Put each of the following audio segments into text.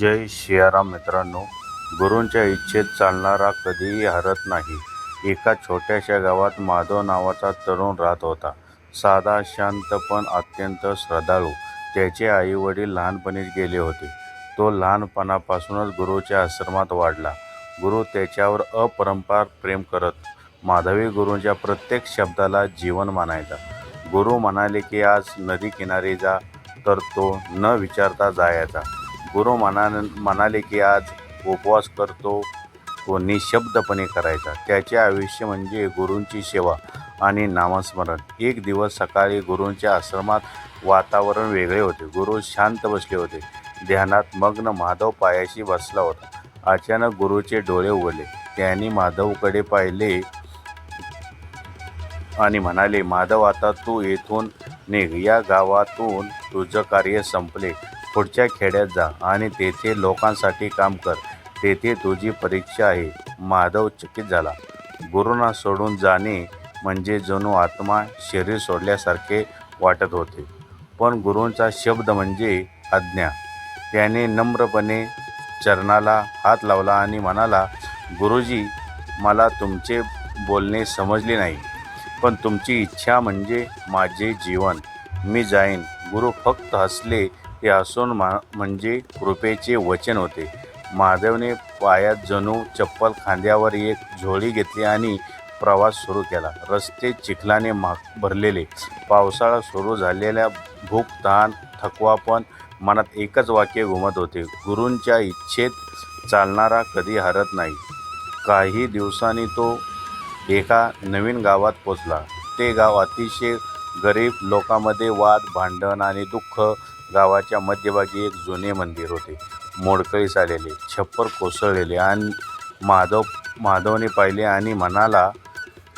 जय सियाराम मित्रांनो. गुरूंच्या इच्छेत चालणारा कधीही हरत नाही. एका छोट्याशा गावात माधव नावाचा तरुण राहत होता. साधा शांत पण अत्यंत श्रद्धाळू. त्याचे आईवडील लहानपणीच गेले होते. तो लहानपणापासूनच गुरुच्या आश्रमात वाढला. गुरु त्याच्यावर अपरंपार प्रेम करत माधवी गुरूंच्या प्रत्येक शब्दाला जीवन मानायचा गुरु म्हणाले की आज नदी किनारी जा तर तो न विचारता जायचा. गुरु म्हणा म्हणाले की आज उपवास करतो. तो निशब्दपणे करायचा. त्याचे आयुष्य म्हणजे गुरूंची सेवा आणि नामस्मरण. एक दिवस सकाळी गुरूंच्या आश्रमात वातावरण वेगळे होते. गुरु शांत बसले होते. ध्यानात मग्न माधव पायाशी बसला होता. अचानक गुरुचे डोळे उघडले. त्यांनी माधवकडे पाहिले आणि म्हणाले माधव आता तू येथून निघ. या गावातून तुझं कार्य संपले. पुढच्या खेड्यात जा आणि तेथे लोकांसाठी काम कर. तेथे तुझी परीक्षा आहे. माधव चकित झाला. गुरुंना सोडून जाणे म्हणजे जणू आत्मा शरीर सोडल्यासारखे वाटत होते. पण गुरूंचा शब्द म्हणजे आज्ञा. त्याने नम्रपणे चरणाला हात लावला आणि म्हणाला गुरुजी मला तुमचे बोलणे समजले नाही. पण तुमची इच्छा म्हणजे माझे जीवन. मी जाईन. गुरु फक्त हसले हे असून मा म्हणजे कृपेचे वचन होते. महादेवने पायात जणू चप्पल खांद्यावर एक झोळी घेतली आणि प्रवास सुरू केला. रस्ते चिखलाने मा भरलेले. पावसाळा सुरू झालेल्या भूक ताण थकवापण मनात एकच वाक्य घुमत होते. गुरूंच्या इच्छेत चालणारा कधी हरत नाही. काही दिवसांनी तो एका नवीन गावात पोचला. ते गाव अतिशय गरीब लोकांमध्ये वाद भांडण आणि दुःख गावाच्या मध्यभागी एक जुने मंदिर होते. मोडकळीस आलेले छप्पर कोसळलेले आणि माधव माधवने पाहिले आणि म्हणाला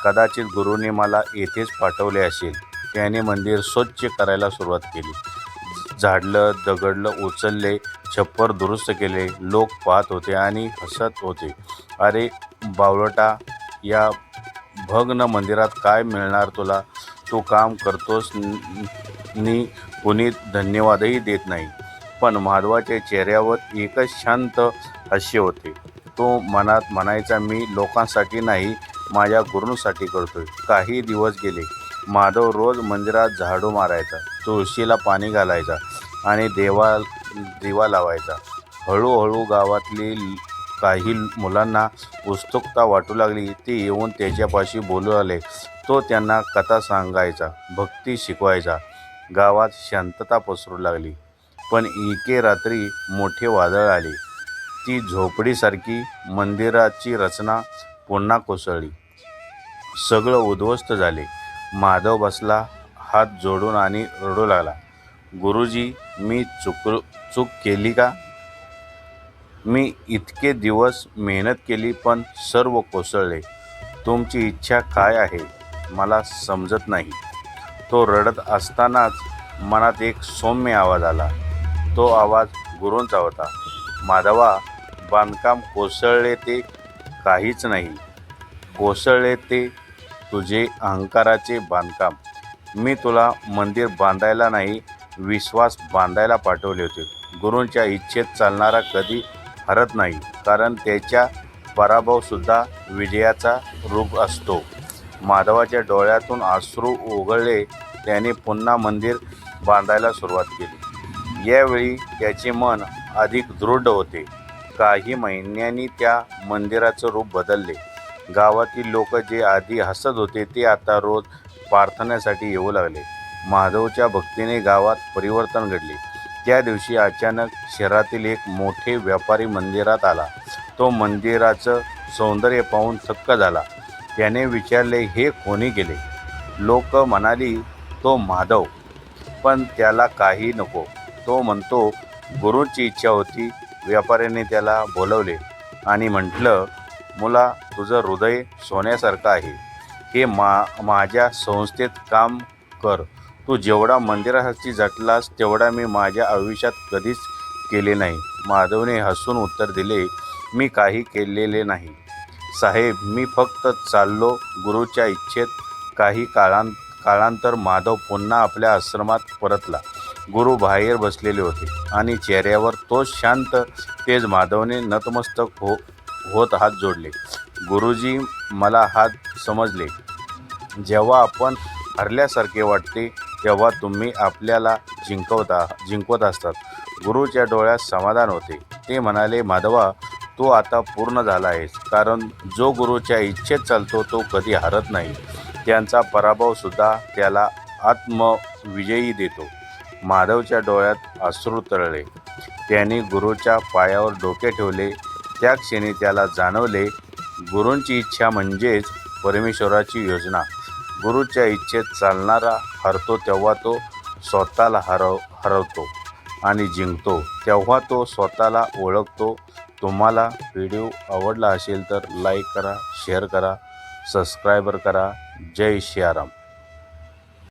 कदाचित गुरुने मला येथेच पाठवले असेल. त्याने मंदिर स्वच्छ करायला सुरुवात केली. झाडलं दगडलं उचलले छप्पर दुरुस्त केले लोक पाहत होते आणि हसत होते. अरे बावळटा या भग्न मंदिरात काय मिळणार तुला? तू काम करतोस न- नि कुणी धन्यवादही देत नाही. पण माधवाच्या चेहऱ्यावर एकच शांत हास्य होते. तो मनात म्हणायचा मी लोकांसाठी नाही माझ्या गुरूंसाठी करतोय. काही दिवस गेले. माधव रोज मंदिरात झाडू मारायचा तुळशीला पाणी घालायचा आणि देवा दिवा लावायचा. हळूहळू गावातली काही मुलांना उत्सुकता वाटू लागली. ते येऊन त्याच्यापाशी बोलू आले. तो त्यांना कथा सांगायचा भक्ती शिकवायचा. गावात शांतता पसरू लागली. पण एके रात्री मोठे वादळ आले. ती झोपडीसारखी मंदिराची रचना पुन्हा कोसळली. सगळं उद्ध्वस्त झाले. माधव बसला हात जोडून आणि रडू लागला. गुरुजी मी चुक चूक केली का? मी इतके दिवस मेहनत केली पण सर्व कोसळले. तुमची इच्छा काय आहे? मला समजत नाही. तो रडत असतानाच मनात एक सौम्य आवाज आला. तो आवाज गुरूंचा होता. माधवा बांधकाम कोसळले ते काहीच नाही. कोसळले ते तुझे अहंकाराचे बांधकाम. मी तुला मंदिर बांधायला नाही विश्वास बांधायला पाठवले होते. गुरूंच्या इच्छेत चालणारा कधी हरत नाही कारण त्याच्या पराभवसुद्धा विजयाचा रूप असतो. माधवाच्या डोळ्यातून आश्रू ओघळले त्याने पुन्हा मंदिर बांधायला सुरुवात केली. यावेळी त्याचे मन अधिक दृढ होते. काही महिन्यांनी त्या मंदिराचं रूप बदलले. गावातील लोक जे आधी हसत होते ते आता रोज प्रार्थनेसाठी येऊ लागले. माधवच्या भक्तीने गावात परिवर्तन घडले. त्या दिवशी अचानक शहरातील एक मोठे व्यापारी मंदिरात आला. तो मंदिराचं सौंदर्य पाहून थक्क झाला. त्याने विचारले हे कोणी गेले? लोक म्हणाली तो माधव. पण त्याला काही नको. तो म्हणतो गुरूंची इच्छा होती. व्यापाऱ्याने त्याला बोलवले आणि म्हटलं मुला तुझं हृदय सोन्यासारखं आहे. हे मा माझ्या संस्थेत काम कर. तू जेवढा मंदिरासाठी झटलास तेवढा मी माझ्या आयुष्यात कधीच केले नाही. माधवने हसून उत्तर दिले मी काही केलेले नाही. साहेब मी फक्त चाललो गुरुच्या इच्छेत. काही काळां काळांतर माधव पुन्हा आपल्या आश्रमात परतला. गुरु बाहेर बसलेले होते आणि चेहऱ्यावर तोच शांत तेज माधवने नतमस्तक हो होत हात जोडले. गुरुजी मला हात समजले. जेव्हा आपण हरल्यासारखे वाटते तेव्हा तुम्ही आपल्याला जिंकवता जिंकवत असतात. गुरुच्या डोळ्यात समाधान होते. ते म्हणाले माधवा तो आता पूर्ण झाला आहेस कारण जो गुरुच्या इच्छेत चालतो तो कधी हरत नाही. त्यांचा पराभवसुद्धा त्याला आत्मविजयी देतो. माधवच्या डोळ्यात अश्रू तळले त्याने गुरुच्या पायावर डोके ठेवले. त्या क्षणी त्याला जाणवले गुरूंची इच्छा म्हणजेच परमेश्वराची योजना. गुरुच्या इच्छेत चालणारा हरतो तेव्हा तो स्वतःला हरव हरवतो आणि जिंकतो. तेव्हा तो स्वतःला ओळखतो तुम्हाला व्हिडिओ आवडला असेल तर लाईक करा शेअर करा सबस्क्रायबर करा. जय सियाराम